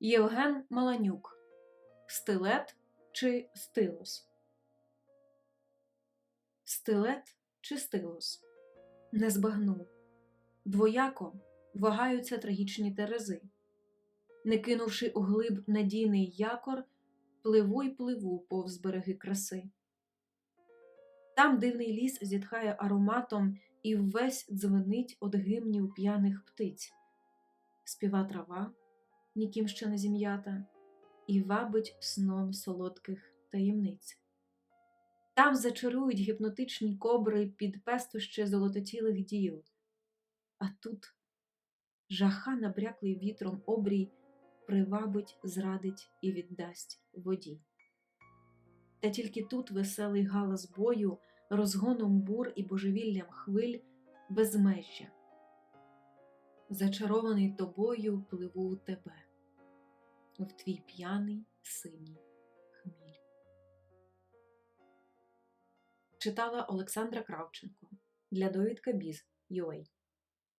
Євген Маланюк Стилет чи стилус? Стилет чи стилус? Не збагну. Двояко вагаються трагічні терези. Не кинувши у глиб надійний якор, пливу й пливу повз береги краси. Там дивний ліс зітхає ароматом і ввесь дзвенить од гимнів п'яних птиць. Співа трава, ніким ще не зім'ята, і вабить сном солодких таємниць. Там зачарують гіпнотичні кобри під пестощі золототілих діл. А тут жаха, набряклий вітром обрій, привабить, зрадить і віддасть воді. Та тільки тут веселий галас бою, розгоном бур і божевіллям хвиль безмежжя. Зачарований тобою пливу у тебе, в твій п'яний синій хміль. Читала Олександра Кравченко для довідка Біз UA.